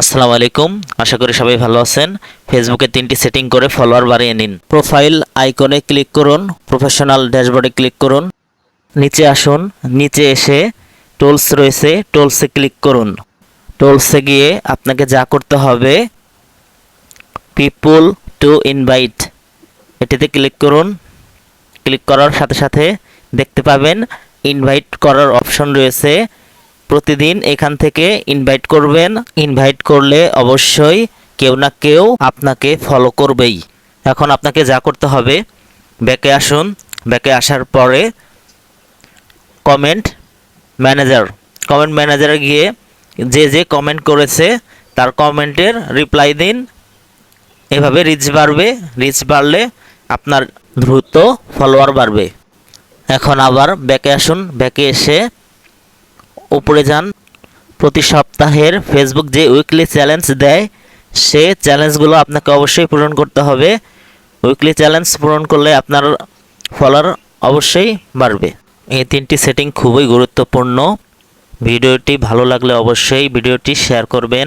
আসসালামু আলাইকুম। আশা করি সবাই ভালো আছেন। ফেসবুকে তিনটি সেটিং করে ফলোয়ার বাড়িয়ে নিন। প্রোফাইল আইকনে ক্লিক করুন। প্রফেশনাল ড্যাশবোর্ডে ক্লিক করুন। নিচে আসুন। নিচে এসে টোলস রয়েছে। টোলসে ক্লিক করুন। টোলসে গিয়ে আপনাকে যা করতে হবে পিপুল টু ইনভাইট এটিতে ক্লিক করুন। ক্লিক করার সাথে সাথে দেখতে পাবেন ইনভাইট করার অপশন রয়েছে। প্রতিদিন এখান থেকে ইনভাইট করবেন। ইনভাইট করলে অবশ্যই কেউ না কেউ আপনাকে ফলো করবেই। এখন আপনাকে যা করতে হবে, ব্যাকে আসুন। ব্যাকে আসার পরে কমেন্ট ম্যানেজার কমেন্ট ম্যানেজারে গিয়ে যে যে কমেন্ট করেছে, তার কমেন্টের রিপ্লাই দিন। এভাবে রিচ বাড়বে। রিচ বাড়লে আপনার দ্রুত ফলোয়ার বাড়বে। এখন আবার ব্যাকে আসুন। ব্যাকে এসে উপরে যান। প্রতি সপ্তাহের ফেসবুক যে উইকলি চ্যালেঞ্জ দেয়, সে চ্যালেঞ্জগুলো আপনাকে অবশ্যই পূরণ করতে হবে। উইকলি চ্যালেঞ্জ পূরণ করলে আপনার ফলোয়ার অবশ্যই বাড়বে। এই তিনটি সেটিং খুবই গুরুত্বপূর্ণ। ভিডিওটি ভালো লাগলে অবশ্যই ভিডিওটি শেয়ার করবেন।